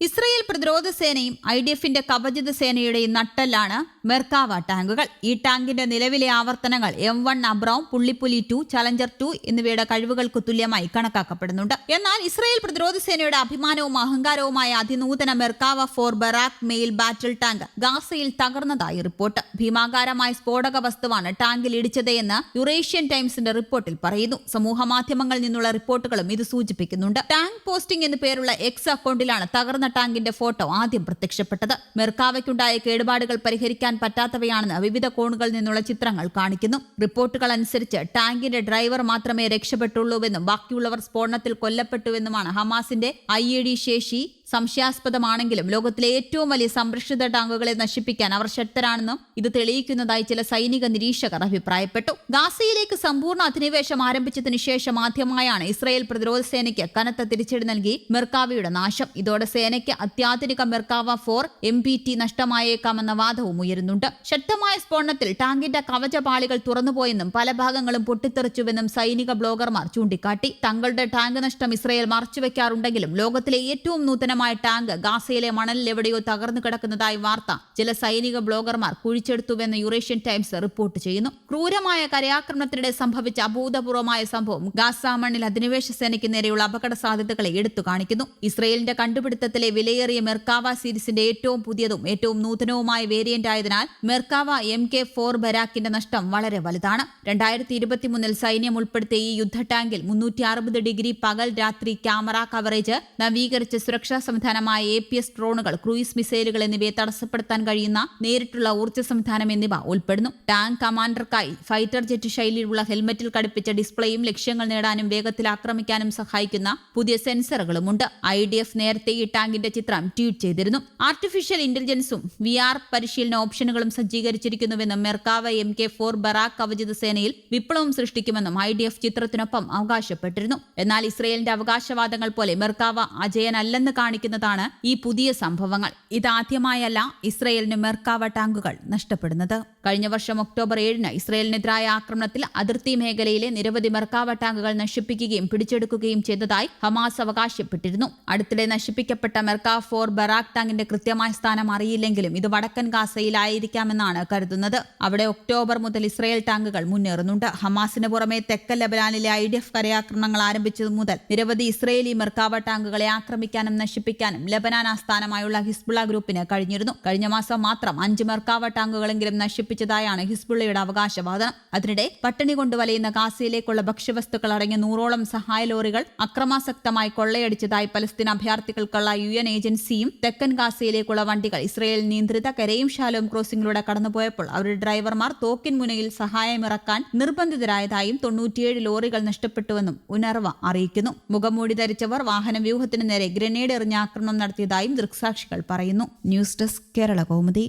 Israel പ്രതിരോധ സേനയും I D എഫിന്റെ കവചിത സേനയുടെയും നട്ടെല്ലാണ് മെർക്കാവ ടാങ്കുകൾ. ഈ ടാങ്കിന്റെ നിലവിലെ ആവർത്തനങ്ങൾ എം വൺ അബ്രൗം പുള്ളിപ്പുലി ടു ചലഞ്ചർ ടു എന്നിവയുടെ കഴിവുകൾക്ക് തുല്യമായി കണക്കാക്കപ്പെടുന്നുണ്ട്. എന്നാൽ ഇസ്രയേൽ പ്രതിരോധ സേനയുടെ അഭിമാനവും അഹങ്കാരവുമായ അതിനൂതന Merkava four Barak main battle tank ഗാസയിൽ തകർന്നതായി റിപ്പോർട്ട്. ഭീമാകാരമായ സ്ഫോടക വസ്തുവാണ് ടാങ്കിൽ ഇടിച്ചത് എന്ന് യുറേഷ്യൻ ടൈംസിന്റെ റിപ്പോർട്ടിൽ പറയുന്നു. സമൂഹ മാധ്യമങ്ങളിൽ നിന്നുള്ള റിപ്പോർട്ടുകളും ഇത് സൂചിപ്പിക്കുന്നുണ്ട്. ടാങ്ക് പോസ്റ്റിംഗ് എന്നു പേരുള്ള എക്സ് അക്കൗണ്ടിലാണ് തകർന്ന ടാങ്കിന്റെ ഫോട്ടോ ആദ്യം പ്രത്യക്ഷപ്പെട്ടത്. മെർക്കാവയ്ക്കുണ്ടായ കേടുപാടുകൾ പരിഹരിക്കാൻ പറ്റാത്തവയാണെന്ന് വിവിധ കോണുകളിൽ നിന്നുള്ള ചിത്രങ്ങൾ കാണിക്കുന്നു. റിപ്പോർട്ടുകൾ അനുസരിച്ച് ടാങ്കിന്റെ ഡ്രൈവർ മാത്രമേ രക്ഷപ്പെട്ടുള്ളൂവെന്നും ബാക്കിയുള്ളവർ സ്ഫോടനത്തിൽ കൊല്ലപ്പെട്ടുവെന്നുമാണ് ഹമാസിന്റെ ഐ ശേഷി സംശയാസ്പദമാണെങ്കിലും ലോകത്തിലെ ഏറ്റവും വലിയ സംരക്ഷിത ടാങ്കുകളെ നശിപ്പിക്കാൻ അവർ ശക്തരാണെന്നും ഇത് തെളിയിക്കുന്നതായി ചില സൈനിക നിരീക്ഷകർ അഭിപ്രായപ്പെട്ടു. ഗാസയിലേക്ക് സമ്പൂർണ അധിനിവേശം ആരംഭിച്ചതിനു ശേഷം ആദ്യമായാണ് ഇസ്രായേൽ പ്രതിരോധ സേനയ്ക്ക് കനത്ത തിരിച്ചടി നൽകി മെർക്കാവയുടെ നാശം. ഇതോടെ സേനയ്ക്ക് അത്യാധുനിക Merkava four M B T നഷ്ടമായേക്കാമെന്ന വാദവും ഉയരുന്നുണ്ട്. ശക്തമായ സ്ഫോടനത്തിൽ ടാങ്കിന്റെ കവചപാളികൾ തുറന്നുപോയെന്നും പല ഭാഗങ്ങളും പൊട്ടിത്തെറിച്ചുവെന്നും സൈനിക ബ്ലോഗർമാർ ചൂണ്ടിക്കാട്ടി. തങ്ങളുടെ ടാങ്ക് നഷ്ടം ഇസ്രയേൽ മറച്ചുവെക്കാറുണ്ടെങ്കിലും ലോകത്തിലെ ഏറ്റവും നൂതനമായ ടാങ്ക് ഗാസയിലെ മണലിൽ എവിടെയോ തകർന്നു കിടക്കുന്നതായി വാർത്ത. ചില സൈനിക ബ്ലോഗർമാർ കുഴിച്ചെടുത്തുവെന്ന് യുറേഷ്യൻ ടൈംസ് റിപ്പോർട്ട് ചെയ്യുന്നു. ക്രൂരമായ കരയാക്രമണത്തിനിടെ സംഭവിച്ച അഭൂതപൂർവമായ സംഭവം ഗാസ മണ്ണിൽ അധിനിവേശ സേനയ്ക്ക് നേരെയുള്ള അപകട സാധ്യതകളെ എടുത്തു കാണിക്കുന്നു. ഇസ്രയേലിന്റെ കണ്ടുപിടുത്തത്തിലെ വിലയേറിയ മെർക്കാവ സീരീസിന്റെ ഏറ്റവും പുതിയതും ഏറ്റവും നൂതനവുമായ വേരിയന്റ് ആയതിനാൽ മെർക്കാവ എം കെ ഫോർ ബരാക്കിന്റെ നഷ്ടം വളരെ വലുതാണ്. രണ്ടായിരത്തി ഇരുപത്തിമൂന്നിൽ സൈന്യം ഉൾപ്പെടുത്തിയ ഈ യുദ്ധ ടാങ്കിൽ മുന്നൂറ്റി അറുപത് ഡിഗ്രി പകൽ രാത്രി ക്യാമറ കവറേജ് നവീകരിച്ച സുരക്ഷാ സംവിധാനമായ എ പി എസ് ഡ്രോണുകൾ ക്രൂയിസ് മിസൈലുകൾ എന്നിവയെ തടസ്സപ്പെടുത്താൻ കഴിയുന്ന നേരിട്ടുള്ള ഊർജ സംവിധാനം എന്നിവ ഉൾപ്പെടുന്നു. ടാങ്ക് കമാൻഡർക്കായി ഫൈറ്റർ ജെറ്റ് ശൈലിയിലുള്ള ഹെൽമറ്റിൽ ഘടിപ്പിച്ച ഡിസ്പ്ലേയും ലക്ഷ്യങ്ങൾ നേടാനും വേഗത്തിൽ ആക്രമിക്കാനും സഹായിക്കുന്ന പുതിയ സെൻസറുകളുമുണ്ട് ഐ ഡി എഫ് നേരത്തെ ഈ ടാങ്കിന്റെ ചിത്രം ട്വീറ്റ് ചെയ്തിരുന്നു. ആർട്ടിഫിഷ്യൽ ഇന്റലിജൻസും വി ആർ പരിശീലന ഓപ്ഷനുകളും സജ്ജീകരിച്ചിരിക്കുന്നുവെന്നും Merkava M K four Barak കവചിത സേനയിൽ വിപ്ലവം സൃഷ്ടിക്കുമെന്നും ഐ ഡി എഫ് ചിത്രത്തിനൊപ്പം അവകാശപ്പെട്ടിരുന്നു. എന്നാൽ ഇസ്രയേലിന്റെ അവകാശവാദങ്ങൾ പോലെ മെർക്കാവ അജയനല്ലെന്ന് കാണിക്കുന്നതാണ് ഈ പുതിയ സംഭവങ്ങൾ. ഇതാദ്യമായല്ല ഇസ്രയേലിന് മെർക്കാവ ടാങ്കുകൾ നഷ്ടപ്പെടുന്നത്. കഴിഞ്ഞ വർഷം ഒക്ടോബർ ഏഴിന് ഇസ്രയേലിനെതിരായ ആക്രമണത്തിൽ അതിർത്തി മേഖലയിലെ നിരവധി മെർക്കാവ ടാങ്കുകൾ നശിപ്പിക്കുകയും പിടിച്ചെടുക്കുകയും ചെയ്തതായി ഹമാസ് അവകാശപ്പെട്ടിരുന്നു. അടുത്തിടെ നശിപ്പിക്കപ്പെട്ട മെർക്കാവ് ഫോർ ബറാക് ടാങ്കിന്റെ കൃത്യമായ സ്ഥാനം അറിയില്ലെങ്കിലും ഇത് വടക്കൻ ഗാസയിലായിരിക്കാമെന്നാണ് കരുതുന്നത്. അവിടെ ഒക്ടോബർ മുതൽ ഇസ്രയേൽ ടാങ്കുകൾ മുന്നേറുന്നുണ്ട്. ഹമാസിന് പുറമെ തെക്കൻ ലബനാനിലെ ഐ ഡി എഫ് കരയാക്രമണങ്ങൾ ആരംഭിച്ചതു മുതൽ നിരവധി ഇസ്രയേലി മെർക്കാവ ടാങ്കുകളെ ആക്രമിക്കാനും നശിപ്പിക്കാനും ലബനാൻ ആസ്ഥാനമായുള്ള ഹിസ്ബുള്ള ഗ്രൂപ്പിന് കഴിഞ്ഞിരുന്നു. കഴിഞ്ഞ മാസം മാത്രം അഞ്ച് മെർക്കാവ ടാങ്കുകളെങ്കിലും നശിപ്പിച്ചതായാണ് ഹിസ്ബുള്ളയുടെ അവകാശവാദം. അതിനിടെ പട്ടിണി കൊണ്ട് വലയുന്ന ഗാസയിലേക്കുള്ള ഭക്ഷ്യവസ്തുക്കൾ അടങ്ങിയ നൂറോളം സഹായ ലോറികൾ അക്രമാസക്തമായി കൊള്ളയടിച്ചതായി പലസ്തീൻ അഭയാർത്ഥികൾക്കുള്ള യു എൻ ഏജൻസിയും തെക്കൻ ഗാസയിലേക്കുള്ള വണ്ടികൾ ഇസ്രയേൽ നിയന്ത്രിത കരയും ശാലോം ക്രോസിംഗിലൂടെ കടന്നുപോയപ്പോൾ അവരുടെ ഡ്രൈവർമാർ തോക്കിൻ മുനയിൽ സഹായമിറക്കാൻ നിർബന്ധിതരായതായും തൊണ്ണൂറ്റിയേഴ് ലോറികൾ നഷ്ടപ്പെട്ടുവെന്നും ഉണർവ അറിയിക്കുന്നു. മുഖംമൂടി ധരിച്ചവർ വാഹന വ്യൂഹത്തിന് നേരെ ഗ്രനേഡ് എറിഞ്ഞ ആക്രമണം നടത്തിയതായും ദൃക്സാക്ഷികൾ പറയുന്നു. News desk Kerala Kaumudi.